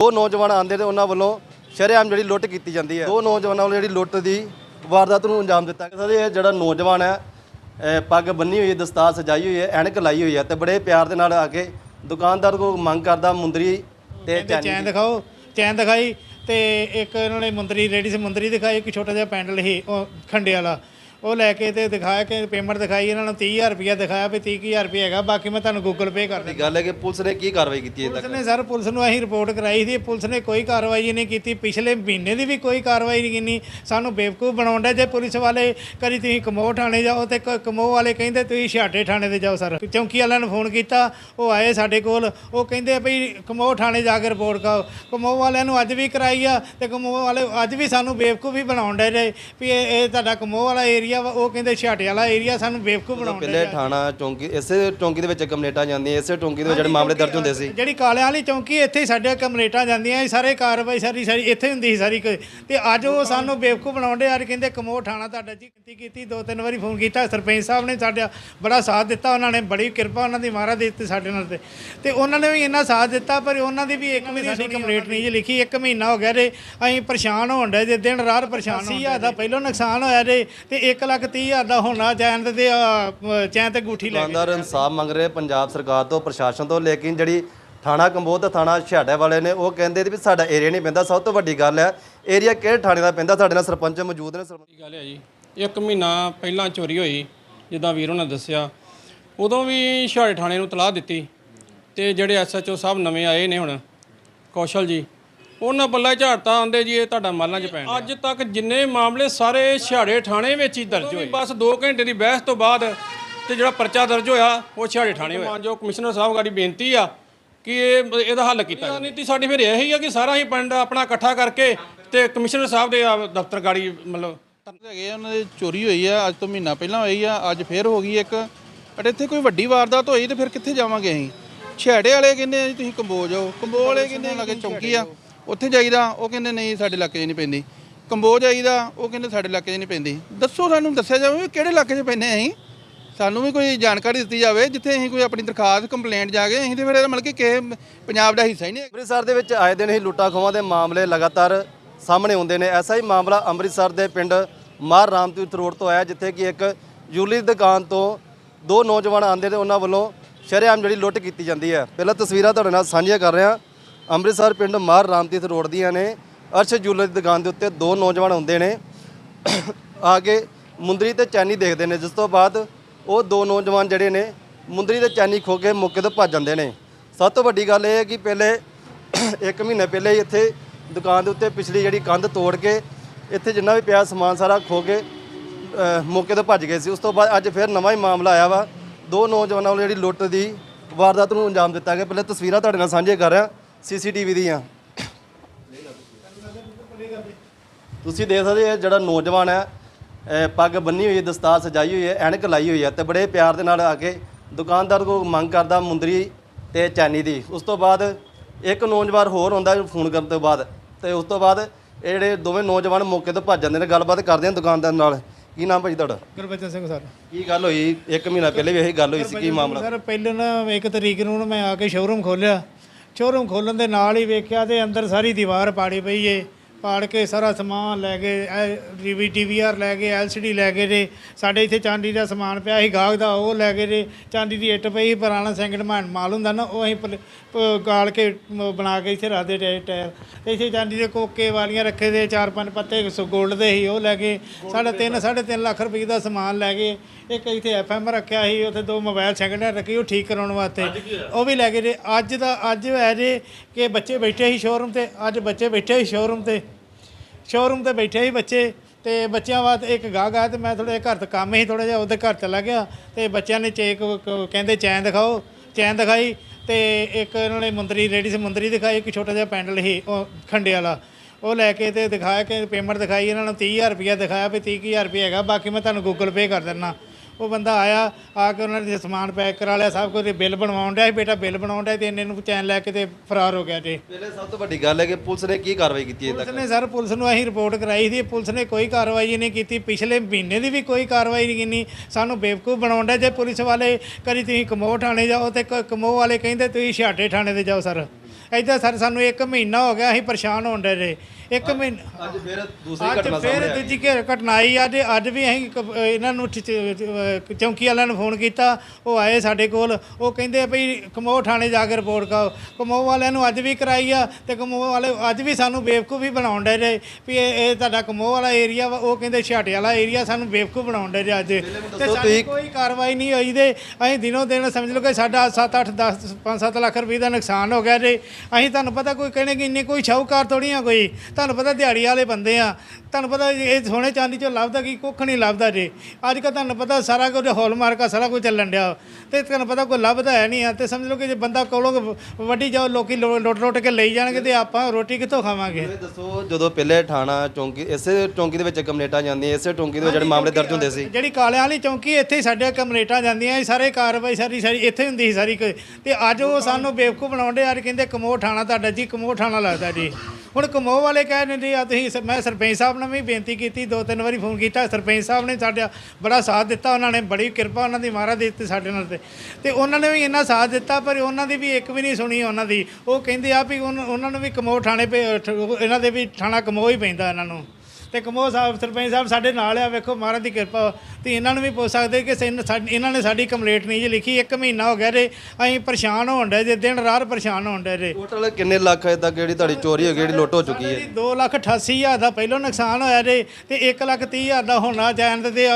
ਦੋ ਨੌਜਵਾਨ ਆਂਦੇ ਤੇ ਉਹਨਾਂ ਵੱਲੋਂ ਸ਼ਰੇਆਮ ਜਿਹੜੀ ਲੁੱਟ ਕੀਤੀ ਜਾਂਦੀ ਹੈ। ਦੋ ਨੌਜਵਾਨਾਂ ਵੱਲੋਂ ਜਿਹੜੀ ਲੁੱਟ ਦੀ ਵਾਰਦਾਤ ਨੂੰ ਅੰਜਾਮ ਦਿੱਤਾ ਗਿਆ। ਸਰ ਇਹ ਜਿਹੜਾ ਨੌਜਵਾਨ ਹੈ ਪੱਗ ਬੰਨੀ ਹੋਈ ਹੈ ਦਸਤਾਰ ਸਜਾਈ ਹੋਈ ਹੈ ਐਨਕ ਲਾਈ ਹੋਈ ਹੈ ਤੇ ਬੜੇ ਪਿਆਰ ਦੇ ਨਾਲ ਆ ਕੇ ਦੁਕਾਨਦਾਰ ਕੋ ਮੰਗ ਕਰਦਾ ਮੁੰਦਰੀ ਤੇ ਚੈਨ ਦਿਖਾਓ ਚੈਨ ਦਿਖਾਈ ਤੇ ਇੱਕ ਇਹਨਾਂ ਨੇ ਮੁੰਦਰੀ ਲੇਡੀਜ਼ ਮੁੰਦਰੀ ਦਿਖਾਈ ਇੱਕ ਛੋਟਾ ਜਿਹਾ ਪੈਂਡਲ ਸੀ ਉਹ ਖੰਡੇ ਵਾਲਾ। ਉਹ ਲੈ ਕੇ ਤੇ ਦਿਖਾਇਆ ਕਿ ਪੇਮੈਂਟ ਦਿਖਾਈ ਇਹਨਾਂ ਨੂੰ 30000 ਰੁਪਇਆ ਦਿਖਾਇਆ ਵੀ 30000 ਰੁਪਇਆ ਹੈਗਾ ਬਾਕੀ ਮੈਂ ਤੁਹਾਨੂੰ ਗੂਗਲ ਪੇ ਕਰ ਦੀ ਗੱਲ ਹੈ ਕਿ ਪੁਲਿਸ ਨੇ ਕੀ ਕਾਰਵਾਈ ਕੀਤੀ ਹੈ ਪੁਲਿਸ ਨੇ ਸਰ ਪੁਲਿਸ ਨੂੰ ਅਸੀਂ ਰਿਪੋਰਟ ਕਰਾਈ ਸੀ ਪੁਲਿਸ ਨੇ ਕੋਈ ਕਾਰਵਾਈ ਨਹੀਂ ਕੀਤੀ ਪਿਛਲੇ ਮਹੀਨੇ ਦੀ ਵੀ ਕੋਈ ਕਾਰਵਾਈ ਨਹੀਂ ਕੀਤੀ ਸਾਨੂੰ ਬੇਵਕੂਫ ਬਣਾਉਂਦਾ ਜੇ ਪੁਲਿਸ ਵਾਲੇ ਕਦੀ ਤੁਸੀਂ ਕਮੋਹ ਥਾਣੇ ਜਾਓ ਤੇ ਕ- ਕਮੋਹ ਵਾਲੇ ਕਹਿੰਦੇ ਤੁਸੀਂ ਛਾਟੇ ਥਾਣੇ ਤੇ ਜਾਓ ਸਰ। ਚੌਂਕੀ ਵਾਲਿਆਂ ਨੂੰ ਫੋਨ ਕੀਤਾ ਉਹ ਆਏ ਸਾਡੇ ਕੋਲ ਉਹ ਕਹਿੰਦੇ ਵੀ ਕਮੋਹ ਥਾਣੇ ਜਾ ਕੇ ਰਿਪੋਰਟ ਕਰਾਓ ਕਮੋਹ ਵਾਲਿਆਂ ਨੂੰ ਅੱਜ ਵੀ ਕਰਾਈ ਆ ਤੇ ਕਮੋਹ ਵਾਲੇ ਅੱਜ ਵੀ ਸਾਨੂੰ ਬੇਵਕੂਫ ਹੀ ਬਣਾਉਂਦੇ ਨੇ ਵੀ ਇਹ ਇਹ ਤੁਹਾਡਾ ਕਮੋਹ ਵਾਲਾ ਏਰੀਆ ਵਾ ਉਹ ਕਹਿੰਦੇ ਛਾਟੇ ਵਾਲਾ ਏਰੀਆ ਸਾਨੂੰ ਬੇਵਕੂਫ ਬਣਾਉਂਦੇ ਪਹਿਲੇ ਥਾਣਾ ਚੌਂਕੀ ਇਸੇ ਚੌਂਕੀ ਦੇ ਵਿੱਚ ਕੰਪਲੇਂਟਾਂ ਜਾਂਦੀਆਂ ਇਸੇ ਚੌਂਕੀ ਦੇ ਵਿੱਚ ਜਿਹੜੇ ਮਾਮਲੇ ਦਰਜ ਹੁੰਦੇ ਸੀ। ਜਿਹੜੀ ਕਾਲਿਆਂ ਵਾਲੀ ਚੌਂਕੀ ਇੱਥੇ ਹੀ ਸਾਡੇ ਕਮਰੇਟਾਂ ਜਾਂਦੀਆਂ ਇਹ ਸਾਰੇ ਕਾਰਵਾਈ ਸਾਰੀ ਸਾਰੀ ਇੱਥੇ ਹੁੰਦੀ ਸੀ ਸਾਰੀ ਤੇ ਅੱਜ ਉਹ ਸਾਨੂੰ ਬੇਵਕੂਫ ਬਣਾਉਂਦੇ ਅੱਜ ਕਹਿੰਦੇ ਕਮੋਹ ਥਾਣਾ ਤੁਹਾਡਾ ਜੀ ਕੀਤੀ ਕੀਤੀ ਦੋ ਤਿੰਨ ਵਾਰੀ ਫੋਨ ਕੀਤਾ ਸਰਪੰਚ ਸਾਹਿਬ ਨੇ ਸਾਡਾ ਬੜਾ ਸਾਥ ਦਿੱਤਾ ਉਹਨਾਂ ਨੇ ਬੜੀ ਕਿਰਪਾ ਉਹਨਾਂ ਦੀ ਮਹਾਰਾਜ ਦਿੱਤੀ ਸਾਡੇ ਨਾਲ ਤੇ। ਤੇ ਉਹਨਾਂ ਨੇ ਵੀ ਇੰਨਾ ਸਾਥ ਦਿੱਤਾ ਪਰ ਉਹਨਾਂ ਦੀ ਵੀ ਇੱਕ ਵੀ ਸਾਡੀ ਕੰਪਲੀਟ ਨਹੀਂ ਜੀ ਲਿਖੀ ਇੱਕ ਮਹੀਨਾ ਹੋ ਗਿਆ ਰੇ ਅਸੀਂ ਪਰੇਸ਼ਾਨ ਹੋਣ ਡੇ ਜੇ ਦਿਨ ਰਾਤ ਪਰੇਸ਼ਾਨ ਸੀ ਹਜ਼ਾਰ ਦਾ ਪਹਿਲੋਂ ਨੁਕਸਾਨ ਹੋਇਆ ਰੇ ਤੇ 1 ਲੱਖ 30 ਹਜ਼ਾਰ ਦਾ ਹੋਣਾ ਚੈਨ ਤੇ ਅਹ, ਚੈਨ ਤੇ ਗੂਠੀ ਲੈ ਕੇ। ਦੁਕਾਨਦਾਰ ਇਨਸਾਫ ਮੰਗ ਰਹੇ ਪੰਜਾਬ ਸਰਕਾਰ ਤੋਂ ਪ੍ਰਸ਼ਾਸਨ ਤੋਂ ਲੇਕਿਨ ਜਿਹੜੀ ਥਾਣਾ ਕੰਬੋਧ ਤੇ ਥਾਣਾ ਛਾੜੇ ਵਾਲੇ ਨੇ ਉਹ ਕਹਿੰਦੇ ਵੀ ਸਾਡਾ ਏਰੀਆ ਨਹੀਂ ਪੈਂਦਾ। ਸਭ ਤੋਂ ਵੱਡੀ ਗੱਲ ਹੈ ਏਰੀਆ ਕਿਹੜੇ ਥਾਣੇ ਦਾ ਪੈਂਦਾ? ਸਾਡੇ ਨਾਲ ਸਰਪੰਚ ਮੌਜੂਦ ਨੇ ਸਰਪੰਚ ਕੀ ਗੱਲ ਹੈ ਜੀ? ਇੱਕ ਮਹੀਨਾ ਪਹਿਲਾਂ ਚੋਰੀ ਹੋਈ ਜਿੱਦਾਂ ਵੀਰ ਉਹਨਾਂ ਦੱਸਿਆ। ਉਦੋਂ ਵੀ ਛਾੜੇ ਥਾਣੇ ਨੂੰ ਤਲਾਹ ਦਿੱਤੀ ਤੇ ਜਿਹੜੇ ਐਸਐਚਓ ਸਾਹਿਬ ਨਵੇਂ ਆਏ ਨੇ ਹੁਣ ਕੌਸ਼ਲ ਜੀ ਉਹਨਾਂ ਬੱਲਾ ਝਾੜਤਾ ਆਂਦੇ ਜੀ ਇਹ ਤੁਹਾਡਾ ਮਾਲਾਂ 'ਚ ਪੈਣ ਅੱਜ ਤੱਕ ਜਿੰਨੇ ਮਾਮਲੇ ਸਾਰੇ ਛਾੜੇ ਥਾਣੇ ਵਿੱਚ ਹੀ ਦਰਜ ਹੋਏ। ਬਸ 2 ਘੰਟੇ ਦੀ ਬਹਿਸ ਤੋਂ ਬਾਅਦ ਤੇ ਜਿਹੜਾ ਪਰਚਾ ਦਰਜ ਹੋਇਆ ਉਹ ਛਾੜੇ ਥਾਣੇ ਹੋਇਆ। ਜੋ ਕਮਿਸ਼ਨਰ ਸਾਹਿਬ ਗਾੜੀ ਬੇਨਤੀ ਆ ਕਿ ਇਹ ਇਹਦਾ ਹੱਲ ਕੀਤਾ ਜਾਵੇ। ਨੀਤੀ ਸਾਡੀ ਫਿਰ ਇਹੀ ਆ ਕਿ ਸਾਰਾ ਹੀ ਪਿੰਡ ਆਪਣਾ ਇਕੱਠਾ ਕਰਕੇ ਤੇ ਕਮਿਸ਼ਨਰ ਸਾਹਿਬ ਦੇ ਦਫ਼ਤਰ ਗਾੜੀ ਮਤਲਬ ਹੈਗੇ ਆ, ਉਹਨਾਂ ਦੀ ਚੋਰੀ ਹੋਈ ਆ ਅੱਜ ਤੋਂ ਮਹੀਨਾ ਪਹਿਲਾਂ ਹੋਈ ਆ ਅੱਜ ਫੇਰ ਹੋ ਗਈ ਇੱਕ। ਬਟ ਇੱਥੇ ਕੋਈ ਵੱਡੀ ਵਾਰਦਾਤ ਹੋਈ ਤੇ ਫਿਰ ਕਿੱਥੇ ਜਾਵਾਂਗੇ ਅਸੀਂ? ਛੇੜੇ ਵਾਲੇ ਕਹਿੰਦੇ ਆ ਜੀ ਤੁਸੀਂ ਕੰਬੋ ਜਾਓ ਕੰਬੋ ਵਾਲੇ ਕਹਿੰਦੇ ਲੱਗੇ ਚੌਂਕੀ ਆ। ਉੱਥੇ ਜਾਈਦਾ, ਉਹ ਕਹਿੰਦੇ ਨਹੀਂ, ਸਾਡੇ ਇਲਾਕੇ 'ਚ ਨਹੀਂ ਪੈਂਦੀ। ਕੰਬੋ ਜਾਈਦਾ ਉਹ ਕਹਿੰਦੇ ਸਾਡੇ ਇਲਾਕੇ 'ਚ ਨਹੀਂ ਪੈਂਦੀ। ਦੱਸੋ ਸਾਨੂੰ, ਦੱਸਿਆ ਜਾਵੇ ਵੀ ਕਿਹੜੇ ਇਲਾਕੇ 'ਚ ਪੈਂਦੇ ਅਸੀਂ। ਸਾਨੂੰ ਵੀ ਕੋਈ ਜਾਣਕਾਰੀ ਦਿੱਤੀ ਜਾਵੇ, ਜਿੱਥੇ ਅਸੀਂ ਕੋਈ ਆਪਣੀ ਦਰਖਾਸਤ ਕੰਪਲੇਂਟ ਜਾ ਕੇ ਅਸੀਂ ਤੇ ਫਿਰ ਇਹਦਾ ਮਤਲਬ ਕਿ ਕਿਸੇ ਪੰਜਾਬ ਦਾ ਹਿੱਸਾ ਹੀ ਨਹੀਂ ਅੰਮ੍ਰਿਤਸਰ ਦੇ ਵਿੱਚ ਆਏ ਦਿਨ ਹੀ ਲੁੱਟਾਂ ਖੋਹਾਂ ਦੇ ਮਾਮਲੇ ਲਗਾਤਾਰ ਸਾਹਮਣੇ ਆਉਂਦੇ ਨੇ। ਐਸਾ ਹੀ ਮਾਮਲਾ ਅੰਮ੍ਰਿਤਸਰ ਦੇ ਪਿੰਡ ਮਾਰ ਰਾਮਤੀਰਥ ਰੋਡ ਤੋਂ ਆਇਆ, ਜਿੱਥੇ ਕਿ ਇੱਕ ਜੂਲੀ ਦੁਕਾਨ ਤੋਂ ਦੋ ਨੌਜਵਾਨ ਆਂਦੇ ਨੇ। ਉਹਨਾਂ ਵੱਲੋਂ ਸ਼ਰੇਆਮ ਜਿਹੜੀ ਲੁੱਟ ਕੀਤੀ ਜਾਂਦੀ ਹੈ। ਪਹਿਲਾਂ ਤਸਵੀਰਾਂ ਤੁਹਾਡੇ ਨਾਲ ਸਾਂਝੀਆਂ ਕਰ ਰਿਹਾ। ਅੰਮ੍ਰਿਤਸਰ ਪਿੰਡ ਮਾਰ ਰਾਮਤੀਰਥ ਰੋਡ ਦੀਆਂ ਨੇ। ਅਰਸ਼ ਜੂਲਰ ਦੀ ਦੁਕਾਨ ਦੇ ਉੱਤੇ ਦੋ ਨੌਜਵਾਨ ਹੁੰਦੇ ਨੇ। ਆ ਕੇ ਮੁੰਦਰੀ ਤੇ ਚੈਨੀ ਦੇਖਦੇ ਨੇ। ਜਿਸ ਤੋਂ ਬਾਅਦ ਉਹ ਦੋ ਨੌਜਵਾਨ ਜਿਹੜੇ ਨੇ, ਮੁੰਦਰੀ ਤੇ ਚੈਨੀ ਖੋ ਕੇ ਮੌਕੇ ਤੋਂ ਭੱਜ ਜਾਂਦੇ ਨੇ। ਸਭ ਤੋਂ ਵੱਡੀ ਗੱਲ ਇਹ ਹੈ ਕਿ ਪਹਿਲੇ ਇੱਕ ਮਹੀਨੇ ਪਹਿਲੇ ਇੱਥੇ ਦੁਕਾਨ ਦੇ ਉੱਤੇ ਪਿਛਲੀ ਜਿਹੜੀ ਕੰਧ ਤੋੜ ਕੇ ਇੱਥੇ ਜਿੰਨਾ ਵੀ ਪਿਆ ਸਮਾਨ ਸਾਰਾ ਖੋ ਕੇ ਮੌਕੇ ਤੋਂ ਭੱਜ ਗਏ ਸੀ। ਉਸ ਤੋਂ ਬਾਅਦ ਅੱਜ ਫਿਰ ਨਵਾਂ ਹੀ ਮਾਮਲਾ ਆਇਆ ਵਾ। ਦੋ ਨੌਜਵਾਨਾਂ ਵੱਲੋਂ ਜਿਹੜੀ ਲੁੱਟ ਦੀ ਵਾਰਦਾਤ ਨੂੰ ਅੰਜਾਮ ਦਿੱਤਾ ਗਿਆ। ਪਹਿਲੇ ਤਸਵੀਰਾਂ ਤੁਹਾਡੇ ਨਾਲ ਸਾਂਝੇ ਕਰ ਰਿਹਾ। ਸੀਸੀਟੀਵੀ ਦੀਆਂ। ਤੁਸੀਂ ਦੇਖ ਸਕਦੇ ਹੋ ਜਿਹੜਾ ਨੌਜਵਾਨ ਹੈ ਪੱਗ ਬੰਨੀ ਹੋਈ ਹੈ ਦਸਤਾਰ ਸਜਾਈ ਹੋਈ ਹੈ ਐਨਕ ਲਾਈ ਹੋਈ ਹੈ ਤੇ ਬੜੇ ਪਿਆਰ ਦੇ ਨਾਲ ਆ ਕੇ ਦੁਕਾਨਦਾਰ ਕੋ ਮੰਗ ਕਰਦਾ ਮੁੰਦਰੀ ਤੇ ਚੈਨੀ ਦੀ। ਉਸ ਤੋਂ ਬਾਅਦ ਇੱਕ ਨੌਜਵਾਨ ਹੋਰ ਹੁੰਦਾ ਫੋਨ ਕਰਨ ਤੋਂ ਬਾਅਦ ਤੇ ਉਸ ਤੋਂ ਬਾਅਦ ਇਹ ਜਿਹੜੇ ਦੋਵੇਂ ਨੌਜਵਾਨ ਮੌਕੇ ਤੋਂ ਭੱਜ ਜਾਂਦੇ ਨੇ ਗੱਲਬਾਤ ਕਰਦੇ ਆ ਦੁਕਾਨਦਾਰ ਨਾਲ। ਕੀ ਨਾਮ ਭਾਜੀ ਤੁਹਾਡਾ? ਗੁਰਬਚਨ ਸਿੰਘ ਸਰ। ਕੀ ਗੱਲ ਹੋਈ? ਇੱਕ ਮਹੀਨਾ ਪਹਿਲੇ ਵੀ ਇਹੀ ਗੱਲ ਹੋਈ ਸੀ ਕੀ ਮਾਮਲਾ? ਸਰ ਪਹਿਲਾਂ ਨਾ ਇੱਕ ਤਰੀਕ ਨੂੰ ਨਾ ਮੈਂ ਆ ਕੇ ਸ਼ੋਰੂਮ ਖੋਲਿਆ ਸ਼ੋਰੂਮ ਖੋਲਣ ਦੇ ਨਾਲ ਹੀ ਵੇਖਿਆ ਤੇ ਅੰਦਰ ਸਾਰੀ ਦੀਵਾਰ ਪਾੜੀ ਪਈ ਏ। ਪਾੜ ਕੇ ਸਾਰਾ ਸਮਾਨ ਲੈ ਗਏ ਟੀਵੀ ਟੀਵੀਆਰ ਲੈ ਗਏ ਐਲਸੀਡੀ ਲੈ ਗਏ ਜੇ ਸਾਡੇ ਇੱਥੇ ਚਾਂਦੀ ਦਾ ਸਮਾਨ ਪਿਆ ਸੀ ਗਾਹਕ ਦਾ ਉਹ ਲੈ ਗਏ ਜੇ ਚਾਂਦੀ ਦੀ ਇੱਟ ਪਈ ਸੀ, ਪੁਰਾਣਾ ਸੈਕਿੰਡ ਹੈਂਡ ਮਾਲ ਹੁੰਦਾ ਨਾ ਉਹ ਅਸੀਂ ਗਾਲ ਕੇ ਬਣਾ ਕੇ ਇੱਥੇ ਰੱਖਦੇ ਟਾਇਰ ਟਾਇਰ ਇੱਥੇ ਚਾਂਦੀ ਦੇ ਕੋਕੇ ਵਾਲੀਆਂ ਰੱਖੇ ਦੇ ਚਾਰ ਪੰਜ ਪੱਤੇ ਗੋਲਡ ਦੇ ਸੀ ਉਹ ਲੈ ਗਏ ਤਿੰਨ ਸਾਢੇ ਤਿੰਨ ਲੱਖ ਰੁਪਏ ਦਾ ਸਮਾਨ ਲੈ ਗਏ ਇੱਕ ਇੱਥੇ ਐਫਐਮ ਰੱਖਿਆ ਸੀ ਉੱਥੇ ਦੋ ਮੋਬਾਈਲ ਹੈਂਡ ਰੱਖੀ ਉਹ ਠੀਕ ਕਰਾਉਣ ਵਾਸਤੇ। ਉਹ ਵੀ ਲੈ ਗਏ ਅੱਜ ਦਾ ਅੱਜ ਹੈ ਜੇ ਕਿ ਬੱਚੇ ਬੈਠੇ ਸੀ ਸ਼ੋਰੂਮ ਤੇ ਅੱਜ ਬੱਚੇ ਬੈਠੇ ਸੀ ਸ਼ੋਰੂਮ ਤੇ। ਸ਼ੋਰੂਮ ਤੇ ਬੈਠੇ ਸੀ ਬੱਚੇ ਤੇ ਬੱਚਿਆਂ ਵਾਸਤੇ ਇੱਕ ਗਾਹਕ ਆ ਤੇ ਮੈਂ ਥੋੜਾ ਜਿਹਾ ਘਰ ਤੋਂ ਕੰਮ ਹੀ ਥੋੜਾ ਜਿਹਾ ਉਹਦੇ ਘਰ ਚਲਾ ਗਿਆ ਤੇ ਬੱਚਿਆਂ ਨੇ ਚੇਕ ਕਹਿੰਦੇ ਚੈਨ ਦਿਖਾਓ, ਚੈਨ ਦਿਖਾਈ ਤੇ ਇੱਕ ਇਹਨਾਂ ਨੇ ਮੁੰਦਰੀ ਲੇਡੀਜ਼ ਮੁੰਦਰੀ ਦਿਖਾਈ, ਇੱਕ ਛੋਟਾ ਜਿਹਾ ਪੈਂਡਲ ਸੀ ਉਹ ਖੰਡੇ ਵਾਲਾ। ਉਹ ਲੈ ਕੇ ਤੇ ਦਿਖਾਇਆ ਕਿ ਪੇਮੈਂਟ ਦਿਖਾਈ, ਇਹਨਾਂ ਨੂੰ 30000 ਰੁਪਇਆ ਦਿਖਾਇਆ ਵੀ 30000 ਰੁਪਇਆ ਹੈਗਾ, ਬਾਕੀ ਮੈਂ ਤੁਹਾਨੂੰ ਗੂਗਲ ਪੇ ਕਰ ਦਿੰਦਾ। ਉਹ ਬੰਦਾ ਆਇਆ ਆ ਕੇ ਉਹਨਾਂ ਨੇ ਸਮਾਨ ਪੈਕ ਕਰਾ ਲਿਆ ਸਭ ਕੁਝ ਬਿੱਲ ਬਣਵਾਉਣ ਡਿਆ ਸੀ। ਬੇਟਾ ਬਿੱਲ ਬਣਾਉਣ ਡਿਆ ਤੇ ਇੰਨੇ ਨੂੰ ਚੈਨ ਲੈ ਕੇ ਤੇ ਫਰਾਰ ਹੋ ਗਿਆ ਜੀ। ਪਹਿਲੇ ਸਭ ਤੋਂ ਵੱਡੀ ਗੱਲ ਹੈ ਕਿ ਪੁਲਿਸ ਨੇ ਕੀ ਕਾਰਵਾਈ ਕੀਤੀ ਹੈ ਪੁਲਿਸ ਨੇ ਸਰ ਪੁਲਿਸ ਨੂੰ ਅਸੀਂ ਰਿਪੋਰਟ ਕਰਾਈ ਸੀ ਪੁਲਿਸ ਨੇ ਕੋਈ ਕਾਰਵਾਈ ਨਹੀਂ ਕੀਤੀ। ਪਿਛਲੇ ਮਹੀਨੇ ਦੀ ਵੀ ਕੋਈ ਕਾਰਵਾਈ ਨਹੀਂ ਕੀਤੀ। ਸਾਨੂੰ ਬੇਵਕੂਫ ਬਣਾਉਂਦਾ ਜੇ ਪੁਲਿਸ ਵਾਲੇ ਕਦੀ ਤੁਸੀਂ ਕਮੋਹ ਥਾਣੇ ਜਾਓ ਤੇ ਕ- ਕਮੋਹ ਵਾਲੇ ਕਹਿੰਦੇ ਤੁਸੀਂ ਛਾਟੇ ਥਾਣੇ ਤੇ ਜਾਓ ਸਰ। ਐਦਾਂ ਸਰ ਸਾਨੂੰ 1 ਮਹੀਨਾ ਹੋ ਗਿਆ ਅਸੀਂ ਪਰੇਸ਼ਾਨ ਹੋਣ ਡੇ ਰਹੇ ਇੱਕ ਮਹੀਨਾ ਅੱਜ ਫਿਰ ਦੂਸਰੀ ਅੱਜ ਘਟਨਾ ਫਿਰ ਸਾਹਮਣੇ ਆਈ। ਦੂਜੀ ਘ- ਘਟਨਾ ਆਈ। ਅੱਜ ਅੱਜ ਵੀ ਅਸੀਂ ਕ- ਇਹਨਾਂ ਨੂੰ ਚੌਂਕੀ ਵਾਲਿਆਂ ਨੂੰ ਫੋਨ ਕੀਤਾ। ਉਹ ਆਏ ਸਾਡੇ ਕੋਲ। ਉਹ ਕਹਿੰਦੇ ਭਈ ਕਮੋ ਥਾਣੇ ਜਾ ਕੇ ਰਿਪੋਰਟ ਕਰਾਓ ਕਮੋ ਵਾਲਿਆਂ ਨੂੰ ਅੱਜ ਵੀ ਕਰਾਈ ਆ ਤੇ ਕਮੋ ਵਾਲੇ ਅੱਜ ਵੀ ਸਾਨੂੰ ਬੇਵਕੂਫ ਹੀ ਬਣਾਉਣ ਡੇ ਰਹੇ ਵੀ ਇਹ ਇਹ ਤੁਹਾਡਾ ਕਮੋ ਵਾਲਾ ਏਰੀਆ ਵਾ। ਉਹ ਕਹਿੰਦੇ ਛਾਟੇ ਵਾਲਾ ਏਰੀਆ ਸਾਨੂੰ ਬੇਵਕੂਫ ਬਣਾਉਣ ਡੇ ਰਹੇ ਅੱਜ। ਤੇ ਸਾਡੀ ਕੋਈ ਕਾਰਵਾਈ ਨਹੀਂ ਹੋਈ ਦੇ ਅਸੀਂ ਦਿਨੋਂ ਦਿਨ ਸਮਝ ਲਓ ਕਿ ਸਾਡਾ 7 8 10 5 7 ਲੱਖ ਰੁਪਏ ਦਾ ਨੁਕਸਾਨ ਹੋ ਗਿਆ ਜੀ। ਅਸੀਂ ਤੁਹਾਨੂੰ ਪਤਾ ਕੋਈ ਕਹਿੰਦੇ ਕਿ ਇੰਨੇ ਕੋਈ ਸ਼ਾਹੂਕਾਰ ਥੋੜੀ ਆ ਕੋਈ। ਤੁਹਾਨੂੰ ਪਤਾ ਦਿਹਾੜੀ ਵਾਲੇ ਬੰਦੇ ਆ ਤੁਹਾਨੂੰ ਪਤਾ ਇਹ ਸੋਨੇ ਚਾਂਦੀ ਚੋਂ ਲੱਭਦਾ ਕੀ ਕੁੱਖ ਨਹੀਂ ਲੱਭਦਾ ਜੀ। ਅੱਜ ਕੱਲ੍ਹ ਤੁਹਾਨੂੰ ਪਤਾ ਸਾਰਾ ਕੁਝ ਹੌਲਮਾਰਕ ਆ ਸਾਰਾ ਕੁਝ ਚੱਲਣ ਡਿਆ। ਤੇ ਤੁਹਾਨੂੰ ਪਤਾ ਕੋਈ ਲੱਭਦਾ ਹੈ ਨਹੀਂ ਆ ਤੇ ਸਮਝ ਲਓ ਕਿ ਜੇ ਬੰਦਾ ਕੋਲੋਂ ਵੱਡੀ ਜਾਓ ਲੋਕੀ ਲੁ- ਲੁੱਟ ਲੁੱਟ ਕੇ ਲਈ ਜਾਣਗੇ ਤੇ ਆਪਾਂ ਰੋਟੀ ਕਿੱਥੋਂ ਖਾਵਾਂਗੇ? ਦੱਸੋ ਜਦੋਂ ਪਹਿਲੇ ਥਾਣਾ ਚੌਂਕੀ ਇਸੇ ਚੌਂਕੀ ਦੇ ਵਿੱਚ ਕੰਪਲੇਂਟਾਂ ਜਾਂਦੀਆਂ ਇਸੇ ਚੌਂਕੀ ਦੇ ਵਿੱਚ ਜਿਹੜੇ ਮਾਮਲੇ ਦਰਜ ਹੁੰਦੇ ਸੀ। ਜਿਹੜੀ ਕਾਲਿਆਂ ਵਾਲੀ ਚੌਂਕੀ ਇੱਥੇ ਹੀ ਸਾਡੇ ਕਮਰੇਟਾਂ ਜਾਂਦੀਆਂ ਇਹ ਸਾਰੇ ਕਾਰਵਾਈ ਸਾਰੀ ਸਾਰੀ ਇੱਥੇ ਹੁੰਦੀ ਸੀ ਸਾਰੀ ਕੁ- ਤੇ ਅੱਜ ਉਹ ਸਾਨੂੰ ਬੇਵਕੂਫ ਬਣਾਉਂਦੇ ਯਾਰ ਕਹਿੰਦੇ ਕਮੋਹ ਥਾਣਾ ਤੁਹਾਡਾ ਜੀ ਕਮੋਹ ਥਾਣਾ ਲੱਗਦਾ ਜੀ। ਹੁਣ ਕਮੋਹ ਵਾਲੇ ਕਹਿ ਦਿੰਦੇ ਆ, ਤੁਸੀਂ ਸ- ਮੈਂ ਸਰਪੰਚ ਸਾਹਿਬ ਨਾਲ ਵੀ ਬੇਨਤੀ ਕੀਤੀ, ਦੋ ਤਿੰਨ ਵਾਰੀ ਫੋਨ ਕੀਤਾ, ਸਰਪੰਚ ਸਾਹਿਬ ਨੇ ਸਾਡਾ ਬੜਾ ਸਾਥ ਦਿੱਤਾ, ਉਹਨਾਂ ਨੇ ਬੜੀ ਕਿਰਪਾ ਉਹਨਾਂ ਦੀ ਮਹਾਰਾਜ ਦਿੱਤੀ ਸਾਡੇ ਨਾਲ ਤੇ। ਤੇ ਉਹਨਾਂ ਨੇ ਵੀ ਇੰਨਾ ਸਾਥ ਦਿੱਤਾ, ਪਰ ਉਹਨਾਂ ਦੀ ਵੀ ਇੱਕ ਵੀ ਨਹੀਂ ਸੁਣੀ ਉਹਨਾਂ ਦੀ। ਉਹ ਕਹਿੰਦੇ ਆ ਵੀ ਉਨ- ਉਹਨਾਂ ਨੂੰ ਵੀ ਕਮੋਹ ਥਾਣੇ ਪੇ ਇਹਨਾਂ ਦੇ ਵੀ ਥਾਣਾ ਕਮੋਹ ਹੀ ਪੈਂਦਾ ਇਹਨਾਂ ਨੂੰ। ਤੇ ਕਮੋਹ ਸਾਹਿਬ ਸਰਪੰਚ ਸਾਹਿਬ ਸਾਡੇ ਨਾਲ ਆ ਵੇਖੋ ਮਹਾਰਾਜ ਦੀ ਕਿਰਪਾ। ਤੇ ਇਹਨਾਂ ਨੂੰ ਵੀ ਪੁੱਛ ਸਕਦੇ ਕਿ ਇਹਨਾਂ ਨੇ ਸਾਡੀ ਕੰਪਲੇਂਟ ਨਹੀਂ ਜੀ ਲਿਖੀ ਇੱਕ ਮਹੀਨਾ ਹੋ ਗਿਆ ਰੇ ਅਸੀਂ ਪਰੇਸ਼ਾਨ ਹੋਣ ਡੇ ਜੇ ਦਿਨ ਰਾਤ ਪਰੇਸ਼ਾਨ ਹੋਣ ਡੇ ਰੇ ਟੋਟਲ ਕਿੰਨੇ ਲੱਖ ਅਜੇ ਤੱਕ ਜਿਹੜੀ ਤੁਹਾਡੀ ਚੋਰੀ ਹੋ ਗਈ ਜਿਹੜੀ ਲੁੱਟ ਹੋ ਚੁੱਕੀ ਹੈ? 2 ਲੱਖ 88 ਹਜ਼ਾਰ ਦਾ ਪਹਿਲੋਂ ਨੁਕਸਾਨ ਹੋਇਆ ਰੇ ਤੇ 1 ਲੱਖ 30 ਹਜ਼ਾਰ ਦਾ ਹੋਣਾ ਚੈਨ ਤੇ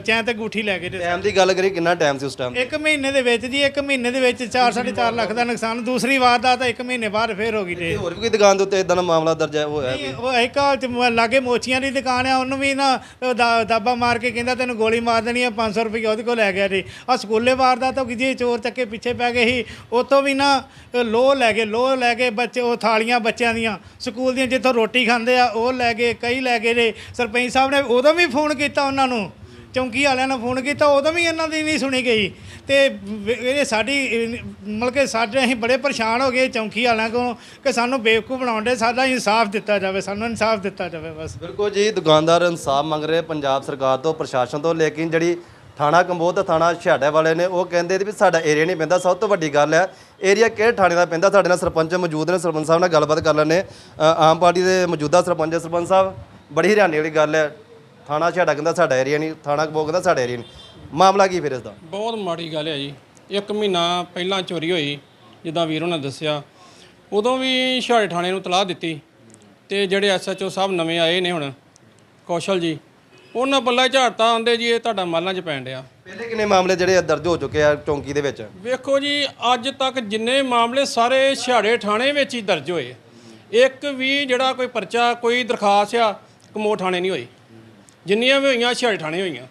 ਚੈਨ ਤੇ ਗੂਠੀ ਲੈ ਰੇ ਟਾਈਮ ਦੀ ਗੱਲ ਕਰੀ ਕਿੰਨਾ ਟਾਈਮ ਸੀ ਉਸ ਟਾਈਮ ਇੱਕ ਮਹੀਨੇ ਦੇ ਵਿੱਚ ਜੀ ਇੱਕ ਮਹੀਨੇ ਦੇ ਵਿੱਚ 4 4.5 ਲੱਖ ਦਾ ਨੁਕਸਾਨ ਦੂਸਰੀ ਵਾਰ ਦਾ ਤਾਂ ਇੱਕ ਮਹੀਨੇ ਬਾਅਦ ਫੇਰ ਹੋ ਗਈ ਰੇ ਹੋਰ ਵੀ ਕੋਈ ਦੁਕਾਨ ਦੇ ਉੱਤੇ ਇਦਾਂ ਦਾ ਮਾਮਲਾ ਦਰਜ ਹੈ ਨਹੀਂ, ਉਹ ਇੱਕ ਆ ਚ ਲਾਗੇ ਮੋਚੀਆਂ ਦੀ ਦੁਕਾਨ ਆ, ਉਹਨੂੰ ਵੀ ਨਾ ਦਾ- ਦਾਬਾ ਮਾਰ ਕੇ ਕਹਿੰਦਾ ਤੈਨੂੰ ਗੋਲੀ ਮਾਰ ਦੇਣੀ ਆ 500 ਰੁਪਏ ਉਹਦੇ ਕੋਲ ਲੈ ਗਿਆ ਜੀ। ਆ ਸਕੂਲੇ ਵਾਰਦਾਤ ਦਾ ਤਾਂ ਜੀ ਚੋਰ ਚੱਕੇ ਪਿੱਛੇ ਪੈ ਗਏ ਸੀ। ਉਤੋਂ ਵੀ ਨਾ ਲੋਹ ਲੈ ਗਏ, ਲੋਹ ਲੈ ਕੇ ਬੱਚੇ, ਉਹ ਥਾਲੀਆਂ ਬੱਚਿਆਂ ਦੀਆਂ। ਸਕੂਲ ਦੀਆਂ ਜਿੱਥੋਂ ਰੋਟੀ ਖਾਂਦੇ ਆ, ਉਹ ਲੈ ਗਏ, ਕਈ ਲੈ ਗਏ ਜੀ। ਸਰਪੰਚ ਸਾਹਿਬ ਨੇ ਉਦੋਂ ਵੀ ਫੋਨ ਕੀਤਾ ਉਹਨਾਂ ਨੂੰ। ਚੌਂਕੀ ਵਾਲਿਆਂ ਨੂੰ ਫੋਨ ਕੀਤਾ, ਉਦੋਂ ਵੀ ਇਹਨਾਂ ਦੀ ਨਹੀਂ ਸੁਣੀ ਗਈ। ਤੇ ਇਹ ਸਾਡੀ, ਮਤਲਬ ਕਿ ਸਾਡੇ ਅਸੀਂ ਬੜੇ ਪਰੇਸ਼ਾਨ ਹੋ ਗਏ ਚੌਂਕੀ ਵਾਲਿਆਂ ਕੋਲ ਕਿ ਸਾਨੂੰ ਬੇਵਕੂਫ ਬਣਾਉਂਦੇ ਸਾਡਾ ਇਨਸਾਫ ਦਿੱਤਾ ਜਾਵੇ, ਸਾਨੂੰ ਇਨਸਾਫ ਦਿੱਤਾ ਜਾਵੇ ਬਸ। ਬਿਲਕੁਲ ਜੀ, ਦੁਕਾਨਦਾਰ ਇਨਸਾਫ ਮੰਗ ਰਹੇ, ਪੰਜਾਬ ਸਰਕਾਰ ਤੋਂ, ਪ੍ਰਸ਼ਾਸਨ ਤੋਂ, ਲੇਕਿਨ ਜਿਹੜੀ ਥਾਣਾ ਕੰਬੋਧ ਥਾਣਾ ਛਿਆਟੇ ਵਾਲੇ ਨੇ, ਉਹ ਕਹਿੰਦੇ ਵੀ ਸਾਡਾ ਏਰੀਆ ਨਹੀਂ ਪੈਂਦਾ। ਸਭ ਤੋਂ ਵੱਡੀ ਗੱਲ ਹੈ ਏਰੀਆ ਕਿਹੜੇ ਥਾਣੇ ਦਾ ਪੈਂਦਾ? ਸਾਡੇ ਨਾਲ ਸਰਪੰਚ ਮੌਜੂਦ ਨੇ, ਸਰਪੰਚ ਸਾਹਿਬ ਨਾਲ ਗੱਲਬਾਤ ਕਰ ਲੈਣੇ ਆਮ ਪਾਰਟੀ ਦੇ ਮੌਜੂਦਾ ਸਰਪੰਚ ਸਰਪੰਚ ਸਾਹਿਬ, ਬੜੀ ਹੈਰਾਨੀ ਵਾਲੀ ਗੱਲ ਹੈ। ਥਾਣਾ ਛਿਆਟਾ ਕਹਿੰਦਾ ਸਾਡਾ ਏਰੀਆ ਨਹੀਂ ਥਾਣਾ ਕੰਬੋਧ ਕਹਿੰਦਾ ਸਾਡਾ ਏਰੀਆ ਨਹੀਂ। ਮਾਮਲਾ ਕੀ ਫਿਰ ਇਸ ਦਾ? ਬਹੁਤ ਮਾੜੀ ਗੱਲ ਹੈ ਜੀ। ਇੱਕ ਮਹੀਨਾ ਪਹਿਲਾਂ ਚੋਰੀ ਹੋਈ ਜਿੱਦਾਂ ਵੀਰ ਉਹਨਾਂ ਦੱਸਿਆ। ਉਦੋਂ ਵੀ ਛਾੜੇ ਥਾਣੇ ਨੂੰ ਤਲਾਹ ਦਿੱਤੀ ਤੇ ਜਿਹੜੇ ਐਸਐਚਓ ਸਾਹਿਬ ਨਵੇਂ ਆਏ ਨੇ ਹੁਣ ਕੌਸ਼ਲ ਜੀ ਉਹਨਾਂ ਬੱਲਾ ਝਾੜਤਾ ਆਂਦੇ ਜੀ ਇਹ ਤੁਹਾਡਾ ਮਾਲਾਂ 'ਚ ਪੈਣ ਡਿਆ। ਪਹਿਲੇ ਕਿੰਨੇ ਮਾਮਲੇ ਜਿਹੜੇ ਦਰਜ ਹੋ ਚੁੱਕੇ ਆ ਚੌਂਕੀ ਦੇ ਵਿੱਚ? ਵੇਖੋ ਜੀ ਅੱਜ ਤੱਕ ਜਿੰਨੇ ਮਾਮਲੇ ਸਾਰੇ ਛਾੜੇ ਥਾਣੇ ਵਿੱਚ ਹੀ ਦਰਜ ਹੋਏ। ਇੱਕ ਵੀ ਜਿਹੜਾ ਕੋਈ ਪਰਚਾ ਕੋਈ ਦਰਖਾਸਤ ਆ ਕਮੋ ਥਾਣੇ ਨਹੀਂ ਹੋਈ। ਜਿੰਨੀਆਂ ਵੀ ਹੋਈਆਂ ਛਾੜੇ ਠਾਣੇ ਹੋਈਆਂ।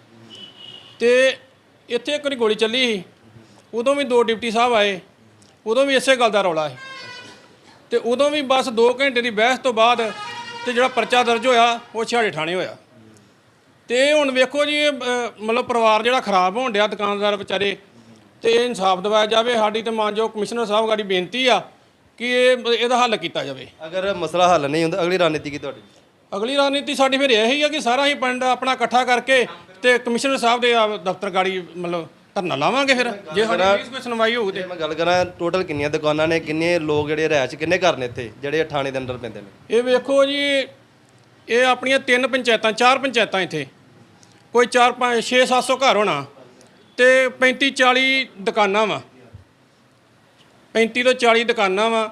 ਤੇ ਇੱਥੇ ਇੱਕ ਵਾਰੀ ਗੋਲੀ ਚੱਲੀ ਸੀ। ਉਦੋਂ ਵੀ ਦੋ ਡਿਪਟੀ ਸਾਹਿਬ ਆਏ। ਉਦੋਂ ਵੀ ਇਸੇ ਗੱਲ ਦਾ ਰੌਲਾ ਸੀ। ਤੇ ਉਦੋਂ ਵੀ ਬਸ 2 ਘੰਟੇ ਦੀ ਬਹਿਸ ਤੋਂ ਬਾਅਦ ਤੇ ਜਿਹੜਾ ਪਰਚਾ ਦਰਜ ਹੋਇਆ, ਉਹ ਛਿਆੜੇ ਥਾਣੇ ਹੋਇਆ। ਤੇ ਹੁਣ ਵੇਖੋ ਜੀ ਮਤਲਬ ਪਰਿਵਾਰ ਜਿਹੜਾ ਖਰਾਬ ਹੋਣ ਡਿਆ ਦੁਕਾਨਦਾਰ ਵਿਚਾਰੇ, ਤੇ ਇਹ ਇਨਸਾਫ ਦਿਵਾਇਆ ਜਾਵੇ। ਸਾਡੀ ਤੇ ਮਾਨਯੋਗ ਕਮਿਸ਼ਨਰ ਸਾਹਿਬ ਗਾੜੀ ਬੇਨਤੀ ਆ ਕਿ ਇਹ, ਇਹਦਾ ਹੱਲ ਕੀਤਾ ਜਾਵੇ। ਅਗਰ ਮਸਲਾ ਹੱਲ ਨਹੀਂ ਹੁੰਦਾ, ਅਗਲੀ ਰਣਨੀਤੀ ਕੀ ਤੁਹਾਡੀ? ਅਗਲੀ ਰਣਨੀਤੀ ਸਾਡੀ ਫਿਰ ਇਹ ਹੀ ਆ ਕਿ ਸਾਰਾ ਹੀ ਪਿੰਡ ਆਪਣਾ ਇਕੱਠਾ ਕਰਕੇ ਤੇ ਕਮਿਸ਼ਨਰ ਸਾਹਿਬ ਦੇ ਦਫ਼ਤਰ ਗਾੜੀ ਮਤਲਬ ਧਰਨਾ ਲਾਵਾਂਗੇ ਫਿਰ। ਜੇ ਸਾਡੀ ਪਲੀਜ਼ ਕੋਈ ਸੁਣਵਾਈ ਹੋਊ ਤੇ। ਮੈਂ ਗੱਲ ਕਰਾਂ ਟੋਟਲ ਕਿੰਨੀਆਂ ਦੁਕਾਨਾਂ ਨੇ ਕਿੰਨੇ ਲੋਕ ਜਿਹੜੇ ਰਹਿ 'ਚ ਕਿੰਨੇ ਘਰ ਨੇ ਇੱਥੇ ਜਿਹੜੇ ਥਾਣੇ ਦੇ ਅੰਦਰ ਪੈਂਦੇ ਨੇ? ਇਹ ਵੇਖੋ ਜੀ ਇਹ ਆਪਣੀਆਂ ਤਿੰਨ ਪੰਚਾਇਤਾਂ ਚਾਰ ਪੰਚਾਇਤਾਂ ਇੱਥੇ। ਕੋਈ 4 5 6 700 ਘਰ ਹੋਣਾ ਤੇ 35 40 ਦੁਕਾਨਾਂ ਵਾ। 35 ਤੋਂ 40 ਦੁਕਾਨਾਂ ਵਾ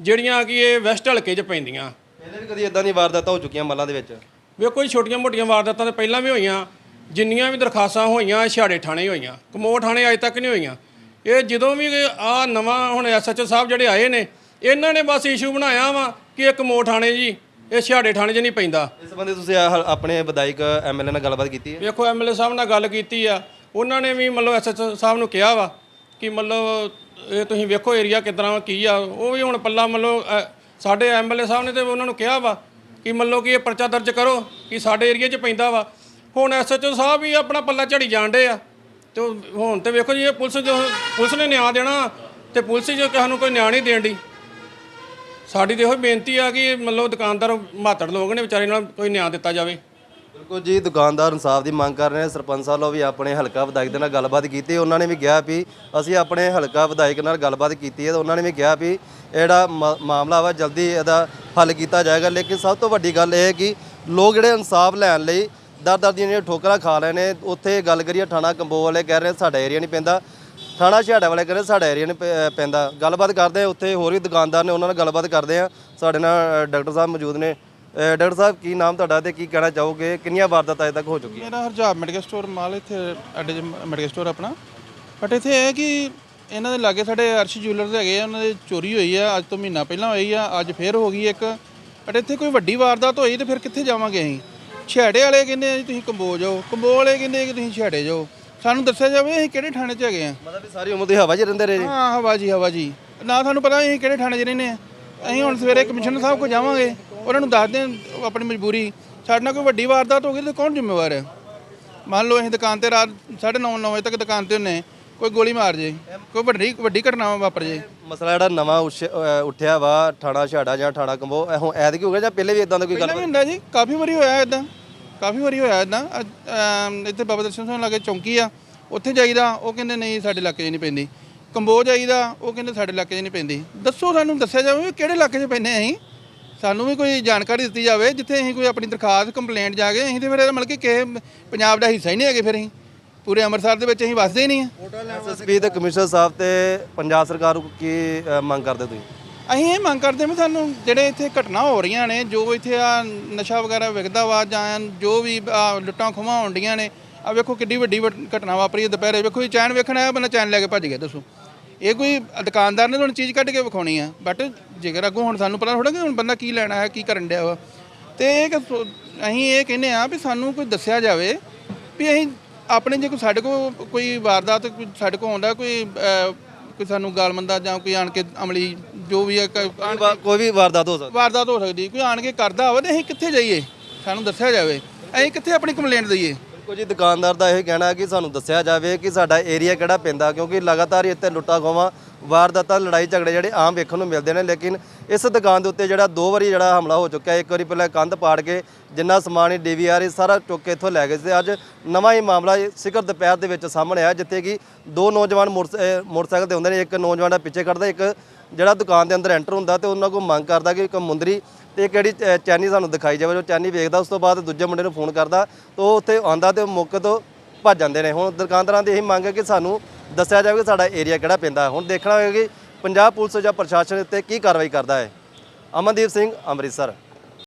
ਜਿਹੜੀਆਂ ਕਿ ਇਹ ਵੈਸਟ ਹਲਕੇ 'ਚ ਪੈਂਦੀਆਂ। ਪਹਿਲੇ ਵੀ ਕਦੀ ਇਦਾਂ ਦੀ ਵਾਰਦਾਤਾਂ ਹੋ ਚੁੱਕੀਆਂ ਮੱਲਾਂ ਦੇ ਵਿੱਚ? ਵੇਖੋ ਜੀ ਛੋਟੀਆਂ ਮੋਟੀਆਂ ਵਾਰਦਾਤਾਂ ਤਾਂ ਪਹਿਲਾਂ ਵੀ ਹੋਈਆਂ ਜਿੰਨੀਆਂ ਵੀ ਦਰਖਾਸਤਾਂ ਹੋਈਆਂ ਛਾੜੇ ਥਾਣੇ ਹੀ ਹੋਈਆਂ ਕਮੋਟ ਥਾਣੇ ਅਜੇ ਤੱਕ ਨਹੀਂ ਹੋਈਆਂ। ਇਹ ਜਦੋਂ ਵੀ ਆ ਨਵਾਂ ਹੁਣ ਐਸਐਚਓ ਸਾਹਿਬ ਜਿਹੜੇ ਆਏ ਨੇ ਇਹਨਾਂ ਨੇ ਬਸ ਇਸ਼ੂ ਬਣਾਇਆ ਵਾ ਕਿ ਇਹ ਕਮੋਟ ਥਾਣੇ ਜੀ ਇਹ ਛਾੜੇ ਥਾਣੇ 'ਚ ਨਹੀਂ ਪੈਂਦਾ। ਇਸ ਸੰਬੰਧੀ ਤੁਸੀਂ ਆਹ ਆਪਣੇ ਵਿਧਾਇਕ ਐਮਐਲਏ ਨਾਲ ਗੱਲਬਾਤ ਕੀਤੀ ਹੈ? ਵੇਖੋ ਐਮਐਲਏ ਸਾਹਿਬ ਨਾਲ ਗੱਲ ਕੀਤੀ ਆ ਉਹਨਾਂ ਨੇ ਵੀ ਮਤਲਬ ਐਸਐਚਓ ਸਾਹਿਬ ਨੂੰ ਕਿਹਾ ਵਾ ਕਿ ਮਤਲਬ ਇਹ ਤੁਸੀਂ ਵੇਖੋ ਏਰੀਆ ਕਿਦਾਂ ਕੀ ਆ ਉਹ ਵੀ ਹੁਣ ਪੱਲਾ ਮਤਲਬ ਸਾਡੇ ਐਮਐਲਏ ਸਾਹਿਬ ਨੇ ਤੇ ਉਹਨਾਂ ਨੂੰ ਕਿਹਾ ਵਾ ਕਿ ਮੰਨੋ ਕਿ ਇਹ ਪਰਚਾ ਦਰਜ ਕਰੋ ਕਿ ਸਾਡੇ ਏਰੀਆ 'ਚ ਪੈਂਦਾ ਵਾ। ਹੁਣ ਐਸਐਚਓ ਸਾਹਿਬ ਵੀ ਆਪਣਾ ਪੱਲਾ ਝੜੀ ਜਾਂਦੇ ਆ। ਤੇ ਹੁਣ ਤੇ ਵੇਖੋ ਜੀ, ਇਹ ਪੁਲਿਸ ਜੋ ਪੁਲਿਸ ਨੇ ਨਿਆਂ ਦੇਣਾ ਤੇ ਪੁਲਿਸ ਜੋ ਕਿਸੇ ਨੂੰ ਕੋਈ ਨਿਆਂ ਨਹੀਂ ਦੇਣ ਦੀ ਸਾਡੀ ਤੇ ਇਹੋ ਬੇਨਤੀ ਆ ਕਿ ਮਤਲਬ ਦੁਕਾਨਦਾਰ ਮਾਤੜ ਲੋਕ ਨੇ ਵਿਚਾਰੇ ਨਾਲ ਕੋਈ ਨਿਆਂ ਦਿੱਤਾ ਜਾਵੇ। ਬਿਲਕੁਲ ਜੀ, ਦੁਕਾਨਦਾਰ ਇਨਸਾਫ ਦੀ ਮੰਗ ਕਰ ਰਹੇ ਨੇ। ਸਰਪੰਚ ਸਾਹਿਬ ਵੀ ਆਪਣੇ ਹਲਕਾ ਵਿਧਾਇਕ ਦੇ ਨਾਲ ਗੱਲਬਾਤ ਕੀਤੀ। ਉਹਨਾਂ ਨੇ ਵੀ ਕਿਹਾ ਵੀ ਅਸੀਂ ਆਪਣੇ ਹਲਕਾ ਵਿਧਾਇਕ ਨਾਲ ਗੱਲਬਾਤ ਕੀਤੀ ਹੈ ਤਾਂ ਉਹਨਾਂ ਨੇ ਵੀ ਕਿਹਾ ਵੀ ਇਹ ਜਿਹੜਾ ਮਾਮਲਾ ਵਾ, ਜਲਦੀ ਇਹਦਾ ਹੱਲ ਕੀਤਾ ਜਾਏਗਾ। ਲੇਕਿਨ ਸਭ ਤੋਂ ਵੱਡੀ ਗੱਲ ਇਹ ਹੈ ਕਿ ਲੋਕ ਜਿਹੜੇ ਇਨਸਾਫ ਲੈਣ ਲਈ ਦਰ ਦਰ ਦੀਆਂ ਜਿਹੜੀਆਂ ਠੋਕਰਾਂ ਖਾ ਰਹੇ ਨੇ, ਉੱਥੇ ਗੱਲ ਕਰੀਏ ਥਾਣਾ ਕੰਬੋ ਵਾਲੇ ਕਹਿ ਰਹੇ ਸਾਡਾ ਏਰੀਆ ਨਹੀਂ ਪੈਂਦਾ। ਥਾਣਾ ਛਿਆੜਾ ਵਾਲੇ ਕਹਿੰਦੇ ਸਾਡਾ ਏਰੀਆ ਨਹੀਂ ਪੈ- ਪੈਂਦਾ। ਗੱਲਬਾਤ ਕਰਦੇ ਆ, ਉੱਥੇ ਹੋਰ ਵੀ ਦੁਕਾਨਦਾਰ ਨੇ ਉਹਨਾਂ ਨਾਲ ਗੱਲਬਾਤ ਕਰਦੇ ਆ। ਸਾਡੇ ਨਾਲ ਡਾਕਟਰ ਸਾਹਿਬ ਮੌਜੂਦ ਨੇ। ਡਾਕਟਰ ਸਾਹਿਬ ਕੀ ਨਾਮ ਤੁਹਾਡਾ ਤੇ ਕੀ ਕਹਿਣਾ ਚਾਹੋਗੇ? ਕਿੰਨੀਆਂ ਵਾਰਦਾਤਾਂ ਅਜੇ ਤੱਕ ਹੋ ਚੁੱਕੀਆਂ? ਮੇਰਾ ਹਰਜਾਬ ਮੈਡੀਕਲ ਸਟੋਰ ਮਾਲ ਇੱਥੇ ਅੱਡੇ 'ਚ ਮੈਡੀਕਲ ਸਟੋਰ ਆਪਣਾ। ਬਟ ਇੱਥੇ ਇਹ ਹੈ ਕਿ ਇਹਨਾਂ ਦੇ ਲਾਗੇ ਸਾਡੇ ਅਰਸ਼ ਜੂਲਰਸ ਹੈਗੇ ਆ ਉਹਨਾਂ ਦੇ ਚੋਰੀ ਹੋਈ ਆ ਅੱਜ ਤੋਂ ਮਹੀਨਾ ਪਹਿਲਾਂ ਹੋਈ ਆ ਅੱਜ ਫੇਰ ਹੋ ਗਈ ਇੱਕ। ਬਟ ਇੱਥੇ ਕੋਈ ਵੱਡੀ ਵਾਰਦਾਤ ਹੋਈ ਤੇ ਫਿਰ ਕਿੱਥੇ ਜਾਵਾਂਗੇ ਅਸੀਂ? ਛੇੜੇ ਵਾਲੇ ਕਹਿੰਦੇ ਆ ਜੀ ਤੁਸੀਂ ਕੰਬੋ ਜਾਓ। ਕੰਬੋ ਵਾਲੇ ਕਹਿੰਦੇ ਕਿ ਤੁਸੀਂ ਛੇੜੇ ਜਾਓ। ਸਾਨੂੰ ਦੱਸਿਆ ਜਾਵੇ ਅਸੀਂ ਕਿਹੜੇ ਥਾਣੇ 'ਚ ਹੈਗੇ ਆ? ਮਤਲਬ ਵੀ ਸਾਰੀ ਉਮਰ ਦੀ ਹਵਾ 'ਚ ਰਹਿੰਦੇ ਰਹੇ ਜੀ? ਹਾਂ ਹਵਾ ਜੀ ਹਵਾ ਜੀ। ਨਾ ਸਾਨੂੰ ਪਤਾ ਅਸੀਂ ਕਿਹੜੇ ਥਾਣੇ 'ਚ ਰਹਿੰਦੇ ਆ। ਅਸੀਂ ਹੁਣ ਸਵੇਰੇ ਕਮਿਸ਼ਨਰ ਸਾਹਿਬ ਕੋਲ ਜਾਵਾਂਗੇ। ਉਹਨਾਂ ਨੂੰ ਦੱਸਦੇ ਆਪਣੀ ਮਜਬੂਰੀ। ਸਾਡੇ ਨਾਲ ਕੋਈ ਵੱਡੀ ਵਾਰਦਾਤ ਹੋ ਗਈ ਤਾਂ ਕੌਣ ਜ਼ਿੰਮੇਵਾਰ ਹੈ? ਮੰਨ ਲਓ ਅਸੀਂ ਦੁਕਾਨ ਤੇ ਰਾਤ 9:30 9 ਵਜੇ ਤੱਕ ਦੁਕਾਨ ਤੇ ਹੁੰਨੇ ਕੋਈ ਗੋਲੀ ਮਾਰ ਜੇ ਕੋਈ ਵੱਡੀ ਵੱਡੀ ਘਟਨਾ ਵਾਪਰ ਜੇ। ਮਸਲਾ ਜਿਹੜਾ ਨਵਾਂ ਉੱਠਿਆ ਵਾ ਥਾਣਾ ਛਾੜਾ ਜਾਂ ਥਾਣਾ ਕੰਬੋ ਇਹ ਹੁਣ ਐਤਕੀ ਹੋ ਗਿਆ ਜਾਂ ਪਹਿਲੇ ਵੀ ਇਦਾਂ ਦਾ ਕੋਈ ਗੱਲ ਪਹਿਲਾਂ ਹੁੰਦਾ ਜੀ ਕਾਫੀ ਵਾਰੀ ਹੋਇਆ ਇਦਾਂ ਕਾਫੀ ਵਾਰੀ ਹੋਇਆ ਇਦਾਂ ਇੱਥੇ ਬਾਬਾ ਦਰਸ਼ਨ ਸਿੰਘ ਲਾਗੇ ਚੌਂਕੀ ਆ ਉੱਥੇ ਜਾਈਦਾ ਉਹ ਕਹਿੰਦੇ ਨਹੀਂ ਸਾਡੇ ਇਲਾਕੇ 'ਚ ਨਹੀਂ ਪੈਂਦੀ। ਕੰਬੋਜ ਜਾਈਦਾ ਉਹ ਕਹਿੰਦੇ ਸਾਡੇ ਇਲਾਕੇ 'ਚ ਨਹੀਂ ਪੈਂਦੀ। ਦੱਸੋ ਸਾਨੂੰ ਦੱਸਿਆ ਜਾਵੇ ਕਿਹੜੇ ਇਲਾਕੇ 'ਚ ਪੈਂਦੇ ਅਸੀਂ? ਸਾਨੂੰ ਵੀ ਕੋਈ ਜਾਣਕਾਰੀ ਦਿੱਤੀ ਜਾਵੇ ਜਿੱਥੇ ਅਸੀਂ ਕੋਈ ਆਪਣੀ ਦਰਖਾਸਤ ਕੰਪਲੇਂਟ ਜਾ ਕੇ ਅਸੀਂ ਤੇ ਫਿਰ ਮਤਲਬ ਕਿ ਕਿਸੇ ਪੰਜਾਬ ਦਾ ਹਿੱਸਾ ਹੀ ਨਹੀਂ ਹੈਗੇ ਫਿਰ ਅਸੀਂ। ਪੂਰੇ ਅੰਮ੍ਰਿਤਸਰ ਦੇ ਵਿੱਚ ਅਸੀਂ ਵਸਦੇ ਹੀ ਨਹੀਂ ਆ। ਐਸਐਸਪੀ ਤੇ ਕਮਿਸ਼ਨਰ ਸਾਹਿਬ ਤੇ ਪੰਜਾਬ ਸਰਕਾਰ ਨੂੰ ਕੀ ਅ, ਮੰਗ ਕਰਦੇ ਤੁਸੀਂ? ਅਸੀਂ ਇਹ ਮੰਗ ਕਰਦੇ ਹਾਂ ਵੀ ਸਾਨੂੰ ਜਿਹੜੇ ਇੱਥੇ ਘਟਨਾ ਹੋ ਰਹੀਆਂ ਨੇ ਜੋ ਇੱਥੇ ਆ ਨਸ਼ਾ ਵਗੈਰਾ ਵਿਕਦਾ ਵਾ ਜਾਂ ਜੋ ਵੀ ਆਹ ਲੁੱਟਾਂ ਖੋਹਾਂ ਹੁੰਦੀਆਂ ਨੇ ਆ ਵੇਖੋ ਕਿੱਡੀ ਵੱਡੀ ਵੱਡ- ਘਟਨਾ ਵਾਪਰੀ ਹੈ ਦੁਪਹਿਰੇ। ਵੇਖੋ ਇਹ ਚੈਨ ਵੇਖਣ ਆਇਆ ਬੰਦਾ ਚੈਨ ਲੈ ਕੇ ਭੱਜ ਗਿਆ ਦੱਸੋ। ਇਹ ਕੋਈ ਦੁਕਾਨਦਾਰ ਨੇ ਤੁਹਾਨੂੰ ਚੀਜ਼ ਕੱਢ ਕੇ ਵਿਖਾਉਣੀ ਆ ਬਟ ਜੇਕਰ ਅੱਗੋਂ ਹੁਣ ਸਾਨੂੰ ਪਤਾ ਥੋੜਾ ਕਿ ਹੁਣ ਬੰਦਾ ਕੀ ਲੈਣਾ ਹੈ ਕੀ ਕਰਨ ਡਿਆ ਵਾ। ਤੇ ਇਹ ਕਿ ਅਸੀਂ ਇਹ ਕਹਿੰਦੇ ਆ ਵੀ ਸਾਨੂੰ ਕੋਈ ਦੱਸਿਆ ਜਾਵੇ ਵੀ ਅਸੀਂ ਆਪਣੇ ਜੇ ਕੋਈ ਸਾਡੇ ਕੋਲ ਕੋਈ ਵਾਰਦਾਤ ਕੋਈ ਸਾਡੇ ਕੋਲ ਆਉਂਦਾ ਕੋਈ ਕੋਈ ਸਾਨੂੰ ਗਾਲਮੰਦਾ ਜਾਂ ਕੋਈ ਆਣ ਕੇ ਅਮਲੀ ਜੋ ਵੀ ਹੈ ਕ- ਕੋਈ ਵਾ- ਕੋਈ ਵੀ ਵਾਰਦਾਤ ਹੋ ਸਕਦੀ। ਵਾਰਦਾਤ ਹੋ ਸਕਦੀ ਕੋਈ ਆਣ ਕੇ ਕਰਦਾ ਹੋਵੇ ਤੇ ਅਸੀਂ ਕਿੱਥੇ ਜਾਈਏ? ਸਾਨੂੰ ਦੱਸਿਆ ਜਾਵੇ। ਅਸੀਂ ਕਿੱਥੇ ਆਪਣੀ ਕੰਪਲੇਂਟ ਦਈਏ? ਬਿਲਕੁਲ ਜੀ, ਦੁਕਾਨਦਾਰ ਦਾ ਇਹ ਕਹਿਣਾ ਕਿ ਸਾਨੂੰ ਦੱਸਿਆ ਜਾਵੇ ਕਿ ਸਾਡਾ ਏਰੀਆ ਕਿਹੜਾ ਪੈਂਦਾ ਕਿਉਂਕਿ ਲਗਾਤਾਰ ਹੀ ਇੱਥੇ ਲੁੱਟਾਂ ਖੋਵਾਂ ਵਾਰਦਾਤਾਂ, ਲੜਾਈ ਝਗੜੇ ਜਿਹੜੇ ਆਮ ਵੇਖਣ ਨੂੰ ਮਿਲਦੇ ਨੇ, ਲੇਕਿਨ ਇਸ ਦੁਕਾਨ ਦੇ ਉੱਤੇ ਜਿਹੜਾ ਦੋ ਵਾਰੀ ਜਿਹੜਾ ਹਮਲਾ ਹੋ ਚੁੱਕਿਆ, ਇੱਕ ਵਾਰੀ ਪਹਿਲਾਂ ਕੰਧ ਪਾੜ ਕੇ ਜਿੰਨਾ ਸਮਾਨ ਹੀ ਡੀਵੀਆਰ ਇਹ ਸਾਰਾ ਚੁੱਕ ਕੇ ਇੱਥੋਂ ਲੈ ਗਏ ਸੀ। ਅੱਜ ਨਵਾਂ ਹੀ ਮਾਮਲਾ ਸਿਖਰ ਦੁਪਹਿਰ ਦੇ ਵਿੱਚ ਸਾਹਮਣੇ ਆਇਆ, ਜਿੱਥੇ ਕਿ ਦੋ ਨੌਜਵਾਨ ਮੋਟਰ- ਮੋਟਰਸਾਈਕਲ ਤੇ ਹੁੰਦੇ ਨੇ, ਇੱਕ ਨੌਜਵਾਨ ਦਾ ਪਿੱਛੇ ਕੱਢਦਾ ਇੱਕ ਜਿਹੜਾ ਦੁਕਾਨ ਦੇ ਅੰਦਰ ਐਂਟਰ ਹੁੰਦਾ ਤੇ ਉਹਨਾਂ ਕੋਲ ਮੰਗ ਕਰਦਾ ਕਿ ਇੱਕ ਮੁੰਦਰੀ ਤੇ ਇੱਕ ਜਿਹੜੀ ਚੈਨੀ ਸਾਨੂੰ ਦਿਖਾਈ ਜਾਵੇ, ਜੋ ਚੈਨੀ ਵੇਖਦਾ, ਉਸ ਤੋਂ ਬਾਅਦ ਦੂਜੇ ਮੁੰਡੇ ਨੂੰ ਫੋਨ ਕਰਦਾ, ਤੇ ਉਹ ਉੱਥੇ ਆਉਂਦਾ ਤੇ ਉਹ ਮੌਕੇ ਤੋਂ ਭੱਜ ਜਾਂਦੇ ਨੇ। ਹੁਣ ਦੁਕਾਨਦਾਰਾਂ ਦੀ ਇਹੀ ਮੰਗ ਹੈ ਕਿ ਸਾਨੂੰ ਦੱਸਿਆ ਜਾਵੇ ਕਿ ਸਾਡਾ ਏਰੀਆ ਕਿਹੜਾ ਪੈਂਦਾ ਹੈ। ਹੁਣ ਦੇਖਣਾ ਹੋਏਗਾ ਕਿ ਪੰਜਾਬ ਪੁਲਿਸ ਜਾਂ ਪ੍ਰਸ਼ਾਸਨ ਉੱਤੇ ਕੀ ਕਾਰਵਾਈ ਕਰਦਾ ਹੈ। ਅਮਨਦੀਪ ਸਿੰਘ, ਅੰਮ੍ਰਿਤਸਰ।